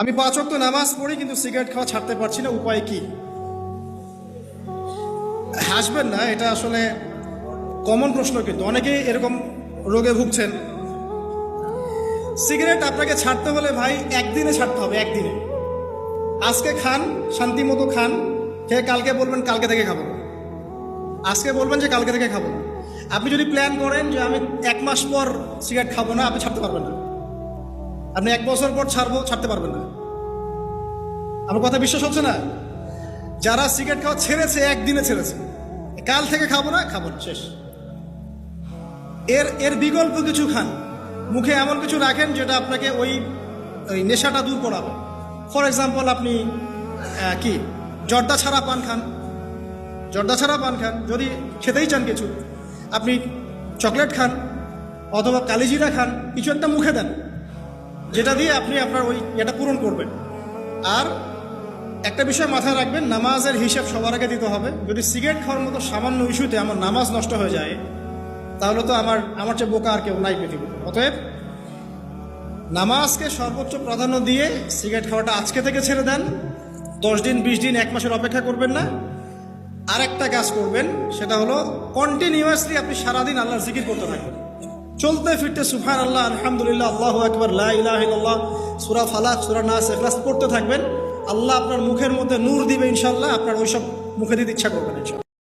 আমি পাঁচ ওয়াক্ত নামাজ পড়ি, কিন্তু সিগারেট খাওয়া ছাড়তে পারছি না, উপায় কি? হাসবেন না, এটা আসলে কমন প্রশ্ন কিন্তু। অনেকেই এরকম রোগে ভুগছেন। সিগারেট আপনাকে ছাড়তে হলে ভাই, একদিনে ছাড়তে হবে, একদিনে। আজকে খান, শান্তি মতো খান, খেয়ে কালকে বলবেন, কালকে থেকে খাব। আজকে বলবেন যে কালকে থেকে খাব। আপনি যদি প্ল্যান করেন যে আমি এক মাস পর সিগারেট খাব না, আপনি ছাড়তে পারবেন না। আপনি এক বছর পর ছাড়বো, ছাড়তে পারবেন না। আমার কথা বিশ্বাস হচ্ছে না? যারা সিগারেট খাওয়া ছেড়েছে, একদিনে ছেড়েছে। কাল থেকে খাব না, খাব শেষ। এর এর বিকল্প কিছু খান। মুখে এমন কিছু রাখেন যেটা আপনাকে ওই ওই নেশাটা দূর করাবে। ফর এক্সাম্পল আপনি কি? জর্দা ছাড়া পান খান। জর্দা ছাড়া পান খান, যদি খেতেই চান কিছু। আপনি চকলেট খান, অথবা কালিজিরা খান, কিছু একটা মুখে দেন। যেটা দিয়ে আপনি আপনার ওই এটা পূরণ করবেন। আর একটা বিষয় মাথায় রাখবেন, নামাজের হিসাব সবার আগে দিতে হবে। যদি সিগারেট খাওয়ার মতো সামান্য ইস্যুতে আমার নামাজ নষ্ট হয়ে যায়, তাহলে তো আমার আমার চেয়ে বোকা আর কেউ নাই পৃথিবীতে। অতএব নামাজকে সর্বোচ্চ প্রাধান্য দিয়ে সিগারেট খাওয়াটা আজকে থেকে ছেড়ে দেন। দশ দিন, বিশ দিন, এক মাসের অপেক্ষা করবেন না। আরেকটা কাজ করবেন, সেটা হলো কন্টিনিউয়াসলি আপনি সারাদিন আল্লাহর জিকির করতে থাকবেন। চলতে ফিরতে সুফান আল্লাহ আলহামদুলিল্লাহ আল্লাহ একবার লাহ সুরা ফালাক, সুরা নাস এখলাস পড়তে থাকবেন। আল্লাহ আপনার মুখের মধ্যে নূর দিবে ইনশাল্লাহ আপনার ওইসব মুখে দিতে ইচ্ছা করবেন ইনশাল্লাহ